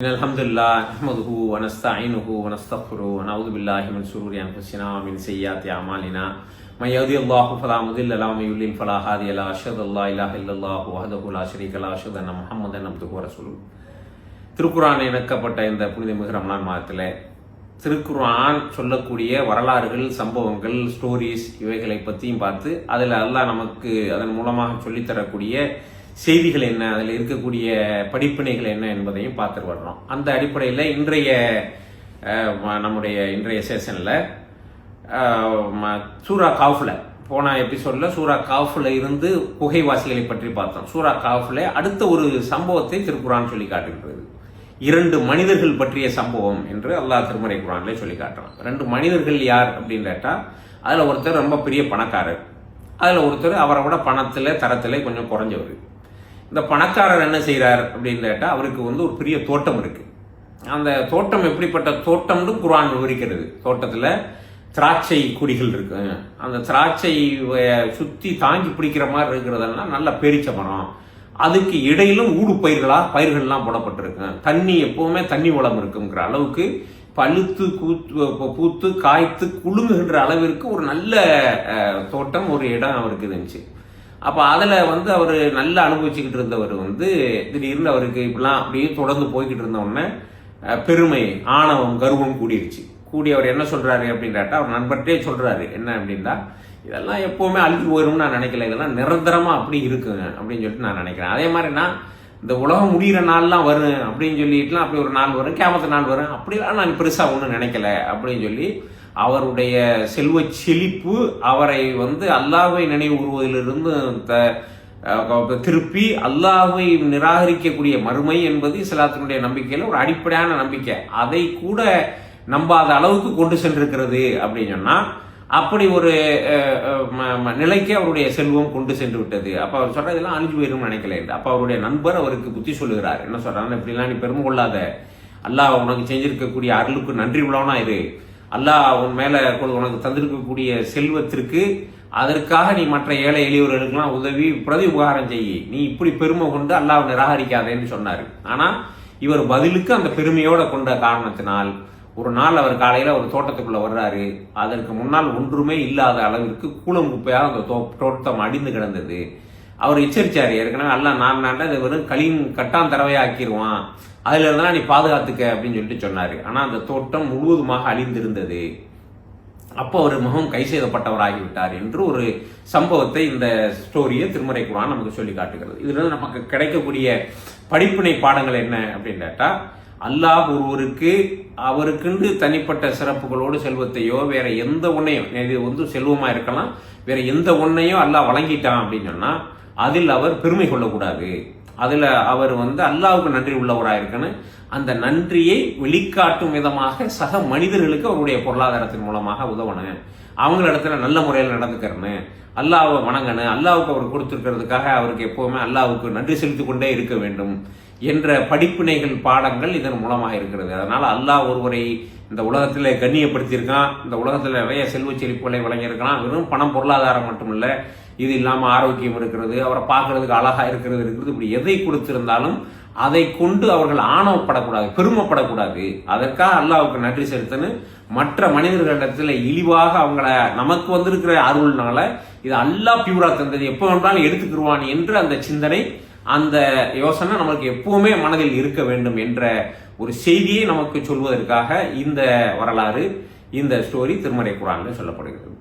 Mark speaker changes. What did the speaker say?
Speaker 1: إن الحمد لله نحمده ونستعينه ونستغفره ونعوذ بالله من شرور أنفسنا ومن سيئات أعمالنا من يهدي الله فلا مضل له ومن يضلل فلا هادي له أشهد أن لا إله إلا الله وحده لا شريك له أشهد أن محمدا عبده ورسوله திருக்குரான் இணக்கப்பட்ட இந்த புனிதமிகு ரமணான் மாதத்தில் திருக்குரான் சொல்லக்கூடிய வரலாறுகள் சம்பவங்கள் ஸ்டோரிஸ் இவைகளை பற்றியும் பார்த்து அதில் எல்லாம் நமக்கு அதன் மூலமாக சொல்லித்தரக்கூடிய செய்திகள் என்ன அதில் இருக்கக்கூடிய படிப்பினைகள் என்ன என்பதையும் பார்த்துட்டு வர்றோம். அந்த அடிப்படையில் இன்றைய நம்முடைய இன்றைய செஷனில் சூரா காஃபில் போன எபிசோடில் சூரா காஃபில் இருந்து குகைவாசிகளை பற்றி பார்த்தோம். சூரா காஃபில் அடுத்த ஒரு சம்பவத்தை திருக்குரான் சொல்லி காட்டுகின்றது. இரண்டு மனிதர்கள் பற்றிய சம்பவம் என்று அல்லாஹ் திருமறை குரான்ல சொல்லி காட்டுறான். ரெண்டு மனிதர்கள் யார் அப்படின்னு கேட்டால் அதில் ஒருத்தர் ரொம்ப பெரிய பணக்காரர். அதில் ஒருத்தர் அவரை விட பணத்தில் தரத்தில் கொஞ்சம் குறைஞ்சவர். இந்த பணக்காரர் என்ன செய்கிறார் அப்படின்னு கேட்டால் அவருக்கு வந்து ஒரு பெரிய தோட்டம் இருக்கு. அந்த தோட்டம் எப்படிப்பட்ட தோட்டம்னு குரான் விவரிக்கிறது. தோட்டத்தில் திராட்சை கொடிகள் இருக்கு. அந்த திராட்சை சுற்றி தாங்கி பிடிக்கிற மாதிரி இருக்கிறதெல்லாம் நல்ல பேரிச்ச மரம். அதுக்கு இடையிலும் ஊடு பயிர்களாக பயிர்கள்லாம் போடப்பட்டிருக்கு. தண்ணி எப்போவுமே தண்ணி வளம் இருக்குங்கிற அளவுக்கு பழுத்து கூத்து பூத்து காய்த்து குழுங்குகின்ற அளவிற்கு ஒரு நல்ல தோட்டம் ஒரு இடம் அவருக்கு இருந்துச்சு. அப்போ அதில் வந்து அவர் நல்லா அனுபவிச்சுக்கிட்டு இருந்தவர் வந்து திடீர்னு அவருக்கு இப்படிலாம் அப்படியே தொடர்ந்து போய்கிட்டு இருந்தவுடனே பெருமை ஆணவம் கர்வம் கூடிருச்சு. கூடி அவர் என்ன சொல்கிறாரு அப்படின்றாட்டா அவர் நண்பர்கிட்டே சொல்கிறாரு என்ன அப்படின்னா இதெல்லாம் எப்போவுமே அழிஞ்சு போயிடும்னு நான் நினைக்கல. இதெல்லாம் நிரந்தரமாக அப்படி இருக்குங்க அப்படின்னு சொல்லிட்டு நான் நினைக்கிறேன். அதே மாதிரி நான் இந்த உலகம் முடிகிற நாள்லாம் வரும் அப்படின்னு சொல்லிட்டுலாம் அப்படி ஒரு நாள் வரும் கேமத்து நாள் வரும். அப்படிலாம் நான் பெருசாக ஒன்றும் நினைக்கல அப்படின்னு சொல்லி அவருடைய செல்வ செழிப்பு அவரை வந்து அல்லாவை நினைவு கூறுவதிலிருந்து த- திருப்பி அல்லாஹை நிராகரிக்கக்கூடிய மறுமை என்பது இஸ்லாத்தினுடைய நம்பிக்கையில் ஒரு அடிப்படையான நம்பிக்கை. அதை கூட நம்பாத அளவுக்கு கொண்டு சென்றிருக்கிறது அப்படின்னு சொன்னா அப்படி ஒரு நிலைக்கு அவருடைய செல்வம் கொண்டு சென்று விட்டது. அப்ப அவர் சொல்ற இதெல்லாம் அழிஞ்சு போயிரும் நினைக்கல. அப்ப அவருடைய நண்பர் அவருக்கு புத்தி சொல்லுகிறார். என்ன சொல்றாங்க இப்படிலாம் நீ பெருமை கொள்ளாத. அல்லாஹ் உனக்கு செஞ்சிருக்கக்கூடிய அருளுக்கு நன்றி உள்ளவனா இரு. அல்லாஹ் உன் மேல உனக்கு தந்திருக்கக்கூடிய செல்வத்திற்கு அதற்காக நீ மற்ற ஏழை எளியவர்களுக்கெல்லாம் உதவி பிரதி உபகாரம் செய்யி. நீ இப்படி பெருமை கொண்டு அல்லாஹ் நிராகரிக்காதேன்னு சொன்னார். ஆனா இவர் பதிலுக்கு அந்த பெருமையோட கொண்ட காரணத்தினால் ஒரு நாள் அவர் காலையில ஒரு தோட்டத்துக்குள்ள வர்றாரு. அதற்கு முன்னால் ஒன்றுமே இல்லாத அளவிற்கு கூலம் குப்பையாக அந்த தோ- தோட்டம் அடிந்து கிடந்தது. அவர் எச்சரிச்சாரு ஏற்கனவே அல்ல நான் நான்டா இது வெறும் களின் கட்டான் தரவையாக ஆக்கிடுவான் அதுல இருந்தா நீ பாதுகாத்துக்க அப்படின்னு சொல்லிட்டு சொன்னார். ஆனால் அந்த தோட்டம் முழுவதுமாக அழிந்திருந்தது. அப்போ அவர் முகம் கை செய்தப்பட்டவராகிவிட்டார் என்று ஒரு சம்பவத்தை இந்த ஸ்டோரியை திருமறை குரான் நமக்கு சொல்லி காட்டுகிறது. இதுலேருந்து நமக்கு கிடைக்கக்கூடிய படிப்பினை பாடங்கள் என்ன அப்படின்னு கேட்டால் அல்லாஹ் ஒருவருக்கு அவருக்குண்டு தனிப்பட்ட சிறப்புகளோடு செல்வத்தையோ வேற எந்த ஒன்றையும் இது வந்து செல்வமாக இருக்கலாம் வேற எந்த ஒன்றையும் அல்லாஹ் வழங்கிட்டான் அப்படின்னு சொன்னால் அதில் அவர் பெருமை கொள்ளக்கூடாது. அதில் அவர் வந்து அல்லாவுக்கு நன்றி உள்ளவராக இருக்கணும் அந்த நன்றியை வெளிக்காட்டும் விதமாக சக மனிதர்களுக்கு அவருடைய பொருளாதாரத்தின் மூலமாக உதவணும் அவங்கள இடத்துல நல்ல முறையில் நடந்துக்கிறணும் அல்லாவை வணங்கணும் அல்லாவுக்கு அவர் கொடுத்துருக்கிறதுக்காக அவருக்கு எப்போவுமே அல்லாவுக்கு நன்றி செலுத்திக் கொண்டே இருக்க வேண்டும். என்ற படிப்பினைகள் பாடங்கள் இதன் மூலமாக இருக்கிறது. அதனால் அல்லாஹ் ஒருவரை இந்த உலகத்தில் கண்ணியப்படுத்தியிருக்கான் இந்த உலகத்தில் நிறைய செல்வ செழிப்புகளை வழங்கியிருக்கான் வெறும் பணம் பொருளாதாரம் மட்டும் இது இல்லாமல் ஆரோக்கியம் இருக்கிறது அவரை பார்க்கறதுக்கு அழகாக இருக்கிறது இருக்கிறது இப்படி எதை கொடுத்திருந்தாலும் அதை கொண்டு அவர்கள் ஆணவப்படக்கூடாது பெருமைப்படக்கூடாது. அதற்காக அல்லாவுக்கு நன்றி செலுத்தணும் மற்ற மனிதர்களிடத்தில் இழிவாக அவங்கள நமக்கு வந்திருக்கிற அருள்னால இது அல்லாஹ் பியூரா தந்தது. எப்போ வேண்டாலும் எடுத்துக்கிடுவான் என்று அந்த சிந்தனை அந்த யோசனை நமக்கு எப்பவுமே மனதில் இருக்க வேண்டும் என்ற ஒரு செய்தியை நமக்கு சொல்வதற்காக இந்த வரலாறு இந்த ஸ்டோரி திருமறை குரான்ல சொல்லப்படுகிறது.